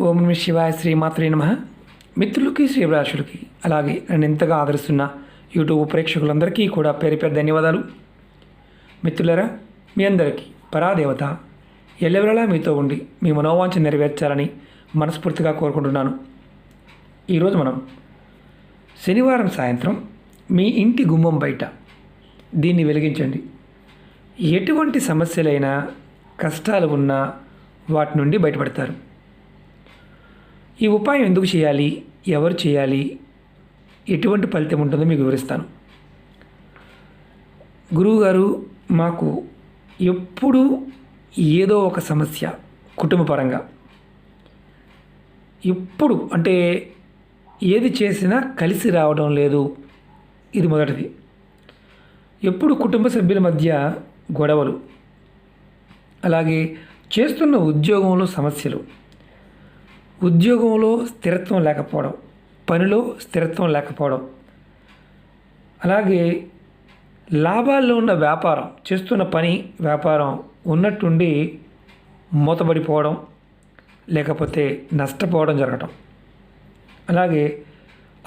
ఓం నమ శివాయ శ్రీమాత్రే నమ. మిత్రులకి శ్రీభిలాషులకి అలాగే నన్ను ఎంతగా ఆదరిస్తున్న యూట్యూబ్ ప్రేక్షకులందరికీ కూడా పేరు పేరు ధన్యవాదాలు. మిత్రులరా మీ అందరికీ పరాదేవత ఎల్లవెల్లలా మీతో ఉండి మీ మనోవాంఛ నెరవేర్చాలని మనస్ఫూర్తిగా కోరుకుంటున్నాను. ఈరోజు మనం శనివారం సాయంత్రం మీ ఇంటి గుమ్మం బయట దీన్ని వెలిగించండి. ఎటువంటి సమస్యలైనా కష్టాలు ఉన్నా వాటి నుండి బయటపడతారు. ఈ ఉపాయం ఎందుకు చేయాలి? ఎవరు చేయాలి? ఎటువంటి ఫలితం ఉంటుందో మీకు వివరిస్తాను. గురువుగారు మాకు ఎప్పుడూ ఏదో ఒక సమస్య కుటుంబపరంగా. ఎప్పుడు అంటే ఏది చేసినా కలిసి రావడం లేదు. ఇది మొదటిది. ఎప్పుడు కుటుంబ సభ్యుల మధ్య గొడవలు అలాగే చేస్తున్న ఉద్యోగంలో సమస్యలు ఉద్యోగంలో స్థిరత్వం లేకపోవడం పనిలో స్థిరత్వం లేకపోవడం అలాగే లాభాల్లో ఉన్న వ్యాపారం చేస్తున్న పని వ్యాపారం ఉన్నట్టుండి మూతబడిపోవడం లేకపోతే నష్టపోవడం జరగటం. అలాగే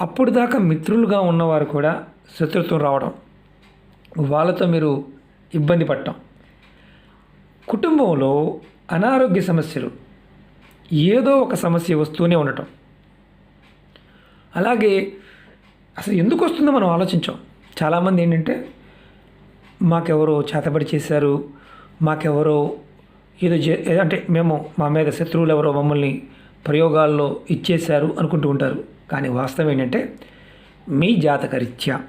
అప్పుడు దాకా మిత్రులుగా ఉన్నవారు కూడా శత్రుత్వం రావడం వాళ్ళతో మీరు ఇబ్బంది పడటం. కుటుంబంలో అనారోగ్య సమస్యలు ఏదో ఒక సమస్య వస్తూనే ఉండటం. అలాగే అసలు ఎందుకు వస్తుందో మనం ఆలోచించాం. చాలామంది ఏంటంటే మాకెవరో చేతబడి చేశారు మాకెవరో ఏదో చే అంటే మేము మా మీద శత్రువులు ఎవరో మమ్మల్ని ప్రయోగాల్లో ఇచ్చేశారు అనుకుంటూ ఉంటారు. కానీ వాస్తవం ఏంటంటే మీ జాతకరీత్యా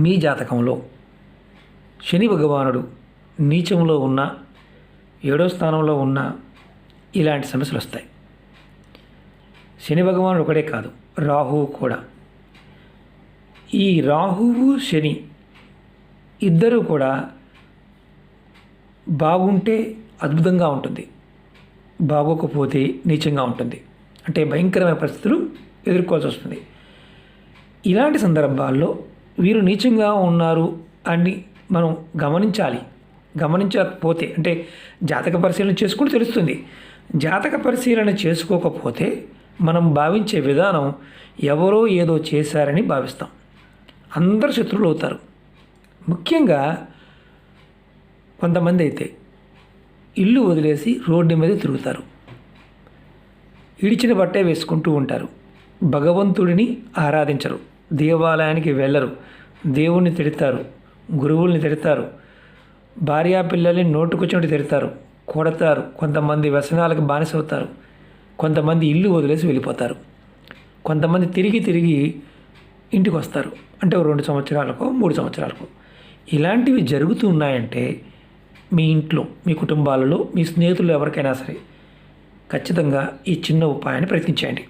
మీ జాతకంలో శని భగవానుడు నీచంలో ఉన్న ఏడో స్థానంలో ఉన్న ఇలాంటి సమస్యలు వస్తాయి. శని భగవానుడు ఒకడే కాదు రాహువు కూడా. ఈ రాహువు శని ఇద్దరూ కూడా బాగుంటే అద్భుతంగా ఉంటుంది. బాగోకపోతే నీచంగా ఉంటుంది. అంటే భయంకరమైన పరిస్థితులు ఎదుర్కోవాల్సి వస్తుంది. ఇలాంటి సందర్భాల్లో వీరు నీచంగా ఉన్నారు అని మనం గమనించాలి. గమనించకపోతే అంటే జాతక పరిశీలన చేసుకుని తెలుస్తుంది. జాతక పరిశీలన చేసుకోకపోతే మనం భావించే విధానం ఎవరో ఏదో చేశారని భావిస్తాం. అందరు శత్రువులు అవుతారు. ముఖ్యంగా కొంతమంది అయితే ఇల్లు వదిలేసి రోడ్డు మీద తిరుగుతారు. ఇడిచిన బట్టే వేసుకుంటూ ఉంటారు. భగవంతుడిని ఆరాధించరు. దేవాలయానికి వెళ్ళరు. దేవుణ్ణి తిడతారు. గురువుల్ని తిడతారు. భార్యా పిల్లల్ని నోటుకొచ్చినట్టు తిడతారు. కొడతారు. కొంతమంది వ్యసనాలకు బానిసవుతారు. కొంతమంది ఇల్లు వదిలేసి వెళ్ళిపోతారు. కొంతమంది తిరిగి తిరిగి ఇంటికి వస్తారు అంటే రెండు సంవత్సరాలకో మూడు సంవత్సరాలకో. ఇలాంటివి జరుగుతూ ఉన్నాయంటే మీ ఇంట్లో మీ కుటుంబాలలో మీ స్నేహితులు ఎవరికైనా సరే ఖచ్చితంగా ఈ చిన్న ఉపాయాన్ని ప్రయత్నించండి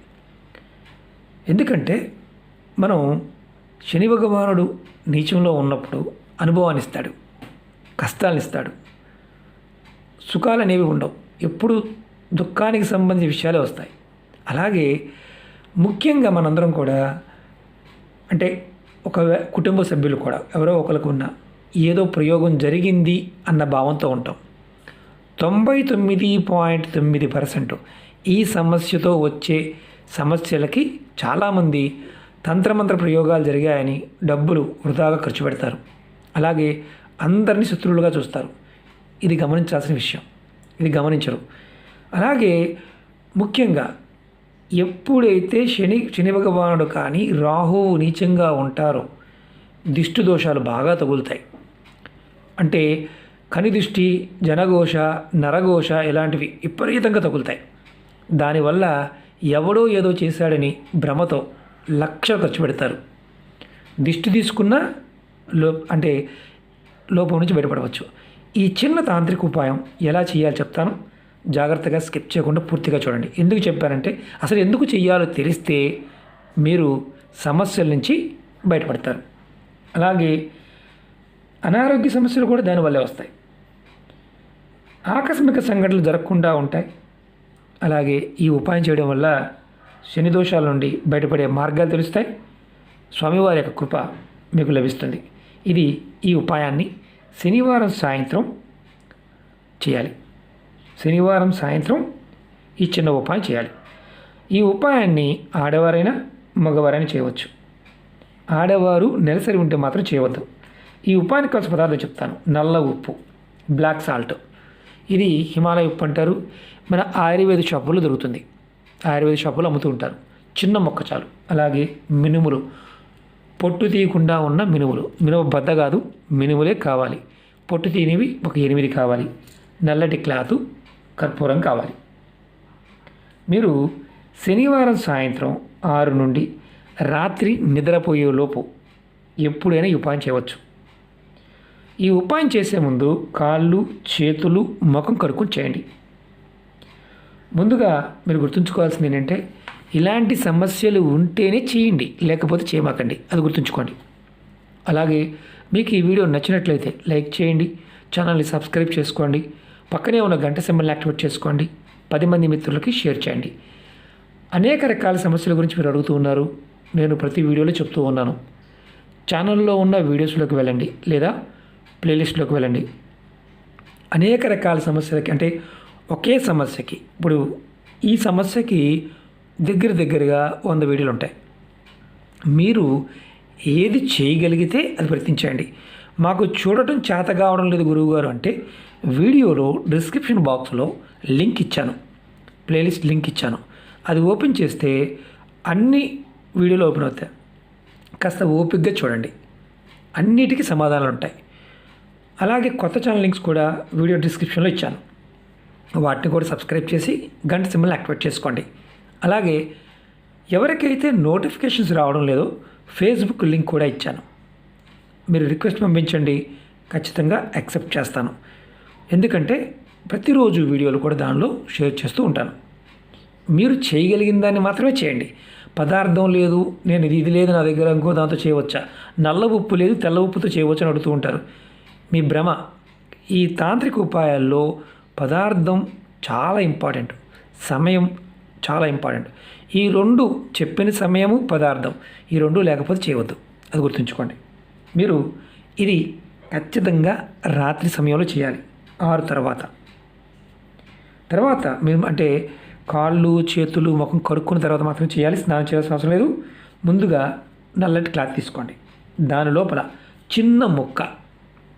ఎందుకంటే మనం శని భగవానుడు నీచంలో ఉన్నప్పుడు అనుభవాన్ని ఇస్తాడు. కష్టాలను ఇస్తాడు. సుఖాలు అనేవి ఉండవు. ఎప్పుడు దుఃఖానికి సంబంధించిన విషయాలే వస్తాయి. అలాగే ముఖ్యంగా మనందరం కూడా అంటే ఒక కుటుంబ సభ్యులు కూడా ఎవరో ఒకరికి ఉన్న ఏదో ప్రయోగం జరిగింది అన్న భావంతో ఉంటాం. తొంభై తొమ్మిది పాయింట్ తొమ్మిది పర్సెంట్ ఈ సమస్యతో వచ్చే సమస్యలకి చాలామంది తంత్రమంత్ర ప్రయోగాలు జరిగాయని డబ్బులు వృధాగా ఖర్చు పెడతారు. అలాగే అందరినీ శత్రువులుగా చూస్తారు. ఇది గమనించాల్సిన విషయం. ఇది గమనించరు. అలాగే ముఖ్యంగా ఎప్పుడైతే శని శని భగవానుడు కానీ రాహువు నీచంగా ఉంటారో దిష్టి దోషాలు బాగా తగులుతాయి. అంటే కనిదిష్టి జనఘోష నరఘోష ఇలాంటివి విపరీతంగా తగులుతాయి. దానివల్ల ఎవడో ఏదో చేశాడని భ్రమతో లక్షలు ఖర్చు పెడతారు. దిష్టి తీసుకున్న లో అంటే లోపం నుంచి బయటపడవచ్చు. ఈ చిన్న తాంత్రిక ఉపాయం ఎలా చేయాలో చెప్తాను? జాగ్రత్తగా స్కిప్ చేయకుండా పూర్తిగా చూడండి. ఎందుకు చెప్పానంటే అసలు ఎందుకు చేయాలో తెలిస్తే మీరు సమస్యల నుంచి బయటపడతారు. అలాగే అనారోగ్య సమస్యలు కూడా దానివల్లే వస్తాయి. ఆకస్మిక సంఘటనలు జరగకుండా ఉంటాయి. అలాగే ఈ ఉపాయం చేయడం వల్ల శని దోషాల నుండి బయటపడే మార్గాలు తెలుస్తాయి. స్వామివారి యొక్క కృప మీకు లభిస్తుంది. ఇది ఈ ఉపాయాన్ని శనివారం సాయంత్రం చేయాలి. శనివారం సాయంత్రం ఈ చిన్న ఉపాయం చేయాలి. ఈ ఉపాయాన్ని ఆడవారైనా మగవారైనా చేయవచ్చు. ఆడవారు నెలసరి ఉంటే మాత్రం చేయవద్దు. ఈ ఉపాయానికి కావాల్సిన పదార్థం చెప్తాను. నల్ల ఉప్పు బ్లాక్ సాల్ట్. ఇది హిమాలయ ఉప్పు అంటారు. మన ఆయుర్వేద షాపుల్లో దొరుకుతుంది. ఆయుర్వేద షాపులో అమ్ముతూ ఉంటారు. చిన్న మొక్క చాలు. అలాగే మినుములు. పొట్టు తీయకుండా ఉన్న మినుములు. మినుము బద్ద కాదు. మినుములే కావాలి. పొట్టు తినేవి ఒక ఎనిమిది కావాలి. నల్లటి క్లాతు కర్పూరం కావాలి. మీరు శనివారం సాయంత్రం ఆరు నుండి రాత్రి నిద్రపోయే లోపు ఎప్పుడైనా ఈ ఉపాయం చేయవచ్చు. ఈ ఉపాయం చేసే ముందు కాళ్ళు చేతులు ముఖం కడుక్కొని చేయండి. ముందుగా మీరు గుర్తుంచుకోవాల్సింది ఏంటంటే ఇలాంటి సమస్యలు ఉంటేనే చేయండి లేకపోతే చేయమాకండి. అది గుర్తుంచుకోండి. అలాగే మీకు ఈ వీడియో నచ్చినట్లయితే లైక్ చేయండి ఛానల్ని సబ్స్క్రైబ్ చేసుకోండి పక్కనే ఉన్న గంట సింబల్ని యాక్టివేట్ చేసుకోండి పది మంది మిత్రులకి షేర్ చేయండి. అనేక రకాల సమస్యల గురించి మీరు అడుగుతూ ఉన్నారు నేను ప్రతి వీడియోలో చెప్తూ ఉన్నాను. ఛానల్లో ఉన్న వీడియోస్లోకి వెళ్ళండి లేదా ప్లేలిస్ట్లోకి వెళ్ళండి. అనేక రకాల సమస్యలకి అంటే ఒకే సమస్యకి ఇప్పుడు ఈ సమస్యకి దగ్గర దగ్గరగా వంద వీడియోలు ఉంటాయి. మీరు ఏది చేయగలిగితే అది ప్రయత్నించండి. మాకు చూడటం చేత కావడం లేదు గురువుగారు అంటే వీడియోలో డిస్క్రిప్షన్ బాక్స్లో లింక్ ఇచ్చాను. ప్లేలిస్ట్ లింక్ ఇచ్చాను. అది ఓపెన్ చేస్తే అన్ని వీడియోలు ఓపెన్ అవుతాయి. కాస్త ఓపిక్గా చూడండి. అన్నిటికీ సమాధానాలు ఉంటాయి. అలాగే కొత్త ఛానల్ లింక్స్ కూడా వీడియో డిస్క్రిప్షన్లో ఇచ్చాను. వాటిని కూడా సబ్స్క్రైబ్ చేసి గంట సింబల్ యాక్టివేట్ చేసుకోండి. అలాగే ఎవరికైతే నోటిఫికేషన్స్ రావడం లేదో ఫేస్బుక్ లింక్ కూడా ఇచ్చాను. మీరు రిక్వెస్ట్ పంపించండి. ఖచ్చితంగా యాక్సెప్ట్ చేస్తాను. ఎందుకంటే ప్రతిరోజు వీడియోలు కూడా దానిలో షేర్ చేస్తూ ఉంటాను. మీరు చేయగలిగిన దాన్ని మాత్రమే చేయండి. పదార్థం లేదు నేను ఇది ఇది లేదు నా దగ్గర ఇంకో దాంతో చేయవచ్చా? నల్ల ఉప్పు లేదు తెల్ల ఉప్పుతో చేయవచ్చని అడుగుతూ ఉంటారు. మీ భ్రమ. ఈ తాంత్రిక ఉపాయాల్లో పదార్థం చాలా ఇంపార్టెంట్. సమయం చాలా ఇంపార్టెంట్. ఈ రెండు చెప్పిన సమయము పదార్థం ఈ రెండు లేకపోతే చేయవద్దు. అది గుర్తుంచుకోండి. మీరు ఇది ఖచ్చితంగా రాత్రి సమయంలో చేయాలి. ఆరు తర్వాత. తర్వాత మేము అంటే కాళ్ళు చేతులు ముఖం కడుక్కున్న తర్వాత మాత్రమే చేయాలి. స్నానం చేయాల్సిన అవసరం లేదు. ముందుగా నల్లటి క్లాత్ తీసుకోండి. దాని లోపల చిన్న ముక్క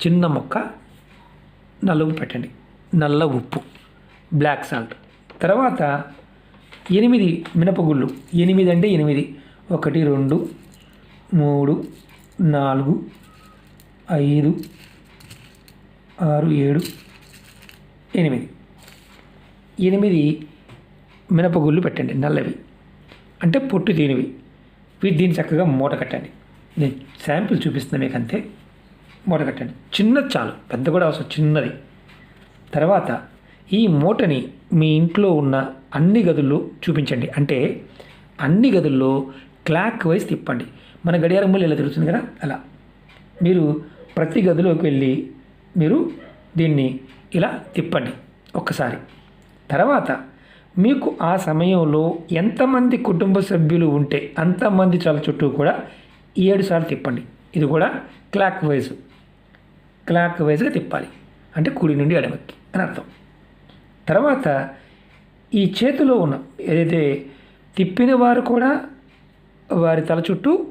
చిన్న ముక్క నల్ల ఉప్పు పెట్టండి. నల్ల ఉప్పు. Black salt. తర్వాత ఎనిమిది మినపగుళ్ళు. ఎనిమిది అంటే ఎనిమిది. ఒకటి రెండు మూడు నాలుగు ఐదు ఆరు ఏడు ఎనిమిది. ఎనిమిది మినపగుళ్ళు పెట్టండి నల్లవి. అంటే పొట్టు తీనివి. వీటి దీన్ని చక్కగా మూట కట్టండి. నేను శాంపిల్ చూపిస్తున్నా మీకు అంతే మూట కట్టండి. చిన్నది చాలు. పెద్ద కూడా అవసరం చిన్నది. తర్వాత ఈ మూటని మీ ఇంట్లో ఉన్న అన్ని గదుల్లో చూపించండి. అంటే అన్ని గదుల్లో క్లాక్ వైజ్ తిప్పండి. మన గడియారం మూల ఇలా తిరుగుతుంది కదా? అలా. మీరు ప్రతి గదిలోకి వెళ్ళి మీరు దీన్ని ఇలా తిప్పండి ఒక్కసారి. తర్వాత మీకు ఆ సమయంలో ఎంతమంది కుటుంబ సభ్యులు ఉంటే అంతమంది చాలా చుట్టూ కూడా ఏడు సార్లు తిప్పండి. ఇది కూడా క్లాక్ వైజ్ క్లాక్ వైజ్గా తిప్పాలి. అంటే కుడి నుండి ఎడమకి అని అర్థం. తర్వాత ఈ చేతిలో ఉన్న ఏదైతే తిప్పిన వారు కూడా వారి తల చుట్టూ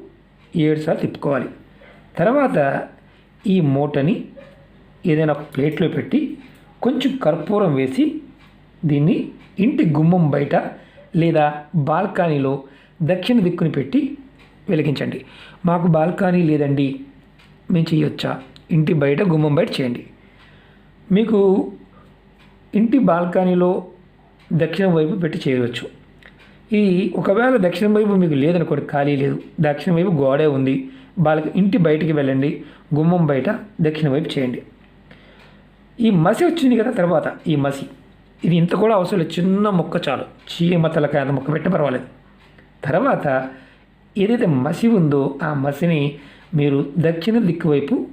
ఏడుసార్లు తిప్పుకోవాలి. తర్వాత ఈ మూటని ఏదైనా ప్లేట్లో పెట్టి కొంచెం కర్పూరం వేసి దీన్ని ఇంటి గుమ్మం బయట లేదా బాల్కనీలో దక్షిణ దిక్కుని పెట్టి వెలిగించండి. మాకు బాల్కనీ లేదండి. మేము చేయొచ్చా? ఇంటి బయట గుమ్మం బయట చేయండి. మీకు ఇంటి బాల్కనీలో దక్షిణం వైపు పెట్టి చేయవచ్చు. ఈ ఒకవేళ దక్షిణం వైపు మీకు లేదనుకోండి ఖాళీ లేదు. దక్షిణం వైపు గోడే ఉంది. బాల్క ఇంటి బయటికి వెళ్ళండి. గుమ్మం బయట దక్షిణ వైపు చేయండి. ఈ మసి వచ్చింది కదా తర్వాత ఈ మసి. ఇది ఇంత కూడా అవసరం లేదు. చిన్న మొక్క చాలు. చీమ తలకాయ అంత మొక్క పెట్ట పర్వాలేదు. తర్వాత ఏదైతే మసి ఉందో ఆ మసిని మీరు దక్షిణ దిక్కు వైపు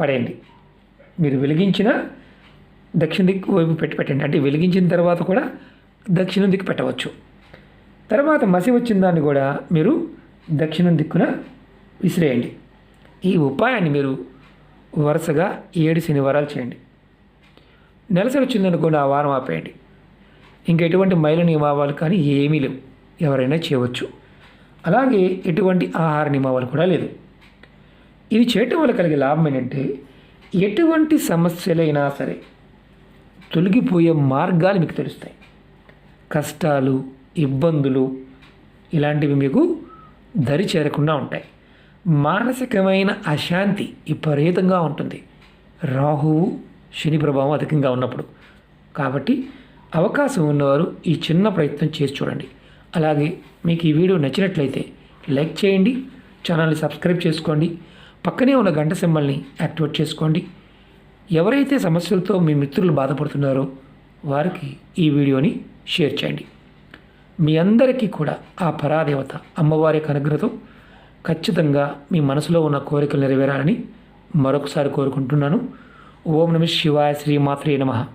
పడేయండి. మీరు వెలిగించిన దక్షిణ దిక్కు వైపు పెట్టి పెట్టండి. అంటే వెలిగించిన తర్వాత కూడా దక్షిణ దిక్కు పెట్టవచ్చు. తర్వాత మసి వచ్చిన దాన్ని కూడా మీరు దక్షిణం దిక్కున విసిరేయండి. ఈ ఉపాయాన్ని మీరు వరుసగా ఏడు శనివారాలు చేయండి. నెలసరి వచ్చిందనుకోండి ఆ వారం ఆపేయండి. ఇంకా ఎటువంటి మైల నియమావాలు కానీ ఏమీ లేవు. ఎవరైనా చేయవచ్చు. అలాగే ఎటువంటి ఆహార నియమావాలు కూడా లేదు. ఇది చేయటం వల్ల కలిగే లాభం ఏంటంటే ఎటువంటి సమస్యలైనా సరే తొలగిపోయే మార్గాలు మీకు తెలుస్తాయి. కష్టాలు ఇబ్బందులు ఇలాంటివి మీకు దరి చేరకుండా ఉంటాయి. మానసికమైన అశాంతి విపరీతంగా ఉంటుంది. రాహువు శని ప్రభావం అధికంగా ఉన్నప్పుడు. కాబట్టి అవకాశం ఉన్నవారు ఈ చిన్న ప్రయత్నం చేసి చూడండి. అలాగే మీకు ఈ వీడియో నచ్చినట్లయితే లైక్ చేయండి ఛానల్ని సబ్స్క్రైబ్ చేసుకోండి పక్కనే ఉన్న గంట సింబల్ని యాక్టివేట్ చేసుకోండి. ఎవరైతే సమస్యలతో మీ మిత్రులు బాధపడుతున్నారో వారికి ఈ వీడియోని షేర్ చేయండి. మీ అందరికీ కూడా ఆ పరాదేవత అమ్మవారి యొక్క ఖచ్చితంగా మీ మనసులో ఉన్న కోరికలు నెరవేరాలని మరొకసారి కోరుకుంటున్నాను. ఓం నమ శివాయ శ్రీమాత్రే నమః.